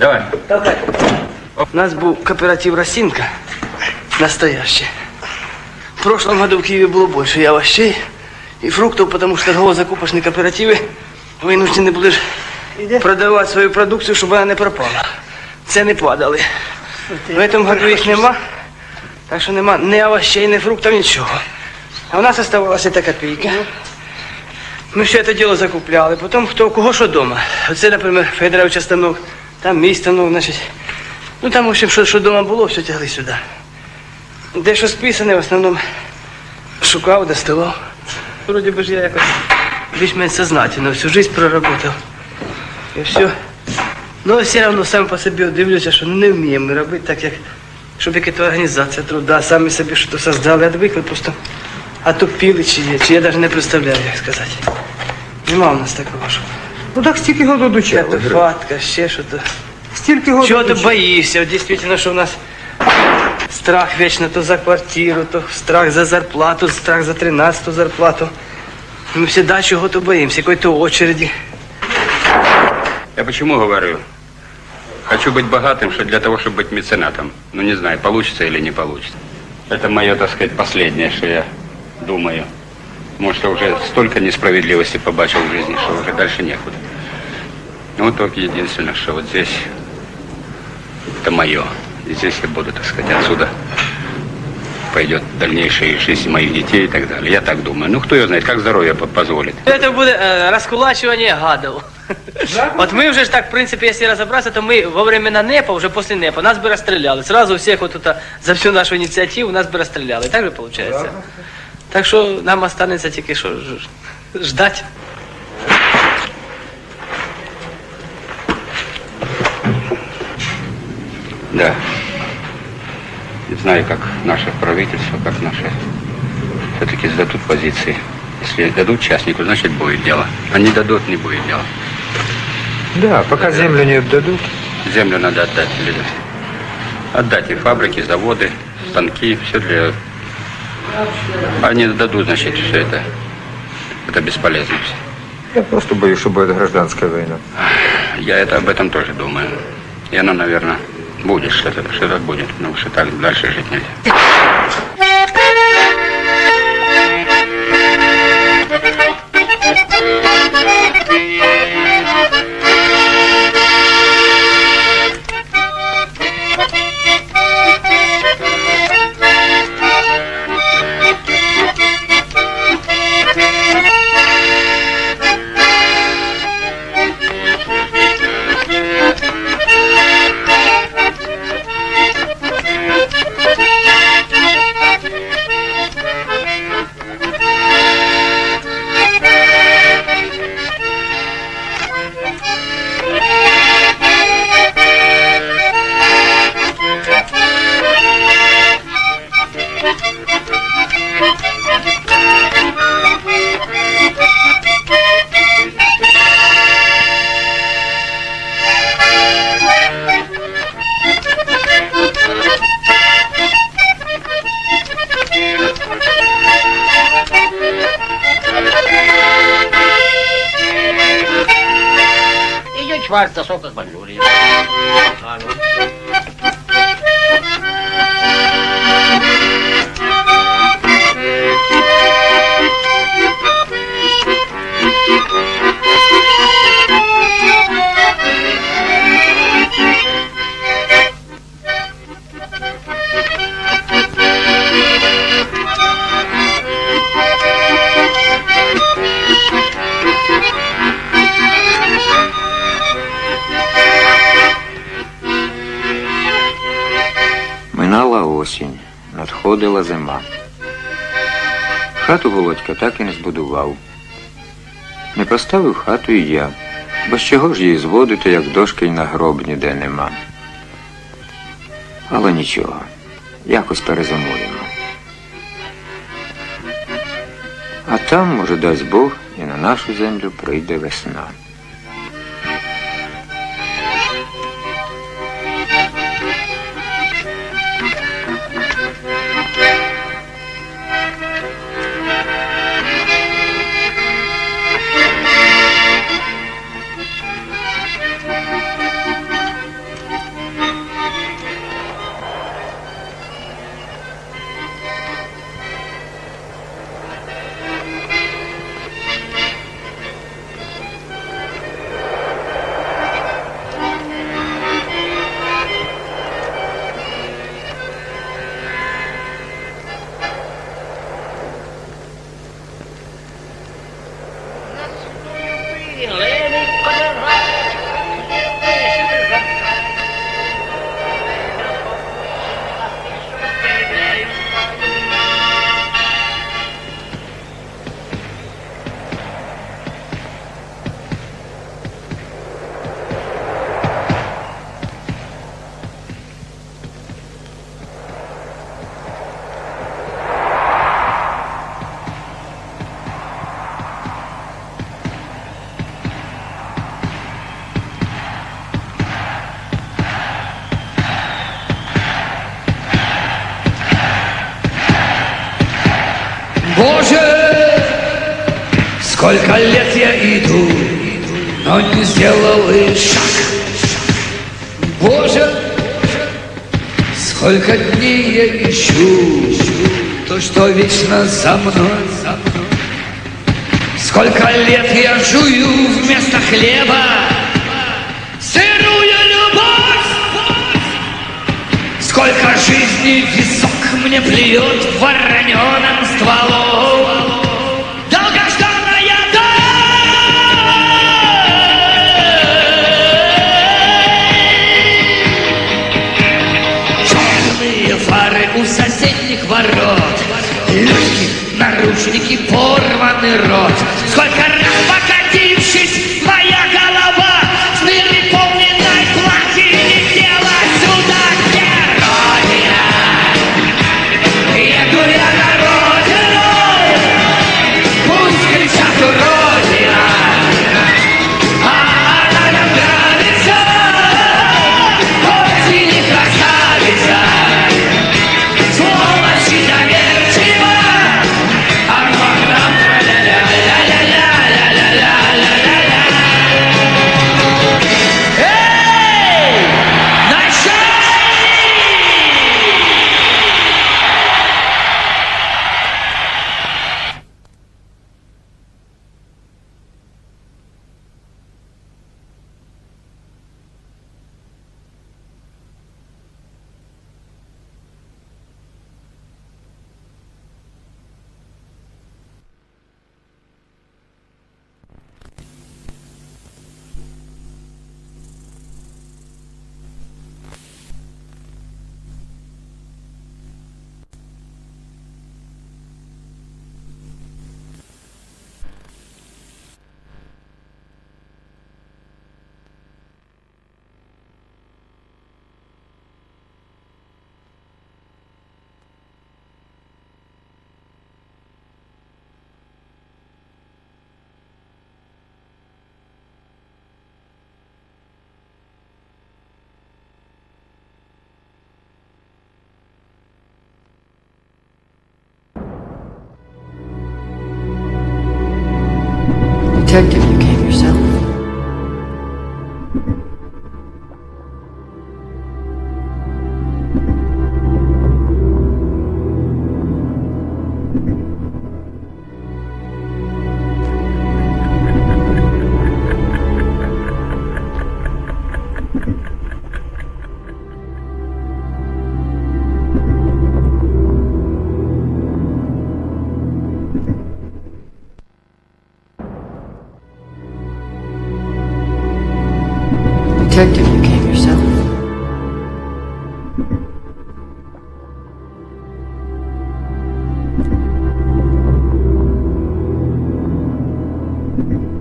Давай. Давай. У нас був кооператив «Росинка». Настоящий. В прошлом году в Киеве было больше и овощей, и фруктов, потому что торгово-закупочные кооперативы вынуждены були ж продавати свою продукцію, щоб вона не пропала. Ціни падали. В этом году їх нема, так що нема ні овощей, ні фруктів, нічого. А у нас оставалася эта копійка. Ми все це діло закупляли. Потім хто у кого що вдома. Оце, наприклад, Федоровича станок, там мій станок, значить. Ну там, в общем, що, що вдома було, все тягли сюди. Де що списане, в основному шукав, доставав. Вроді би ж я якось більш-менш сознательно всю жизнь проработав. І все. Ну, все одно сам по собі дивлюся, що не вміємо робити так, як щоб якась організація труда, самі собі щось создали, відвикли, просто отупіли чи є, чи я навіть не представляю, як сказати. Нема у нас такого, що. Ну так стільки году Це дочали. фатка, ще що то. Стільки году Чого ти дочали. боїшся? От дійсно, що у нас страх вічно то за квартиру, то страх за зарплату, страх за 13 зарплату. Ми завжди чого-то боїмося, якої-то очереді. Я почему говорю? Хочу быть богатым, что для того, чтобы быть меценатом. Ну, не знаю, получится или не получится. Это мое, так сказать, последнее, что я думаю. Может, я уже столько несправедливости побачил в жизни, что уже дальше некуда. Ну, вот только единственное, что вот здесь это мое. И здесь я буду, так сказать, отсюда пойдет дальнейшая жизнь моих детей и так далее. Я так думаю. Ну, кто ее знает, как здоровье по- позволит. Це буде е, розкулачування гадів. От ми вже ж так, в принципі, якщо розібратися, то ми во времена НЕПа, вже після НЕПа, нас би розстріляли. Сразу всіх от тут, за всю нашу ініціативу нас би розстріляли. Так же виходить? Так що нам останеться тільки що ж- ждать. Да. Не знаю, как наше правительство, как наши все-таки сдадут позиции. Если дадут частнику, значит будет дело. А не дадут, не будет дела. Да, пока землю не отдадут. Землю надо отдать людям. Отдать и фабрики, заводы, станки, все для... Не дадут, значит, все это, это бесполезно все. Я просто боюсь, что будет гражданская война. Я это об этом тоже думаю. И оно, наверное, будет, что-то что будет, потому что так дальше жить нельзя. Идет Шварц, التصوق قبل надходила зима. Хату Володька так і не збудував. Не поставив хату і я, бо з чого ж її зводити, як дошки й на гроб ніде нема. Але нічого, якось перезимуємо. А там, може, дасть Бог, і на нашу землю прийде весна. you know, Сколько лет я иду, но не сделал и шаг. Боже, сколько дней я ищу то, что вечно за мной. Сколько лет я жую вместо хлеба сырую любовь. Сколько жизни висок мне плюет вороненым стволом. Наручники, порванный рот. Сколько раз objective you came yourself. Detective, you came yourself.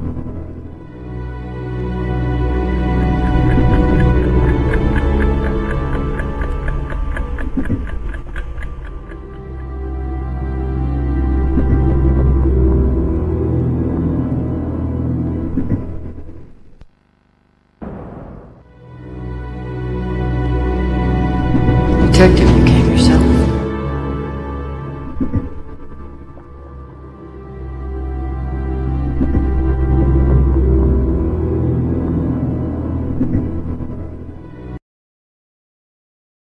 protected. You can't.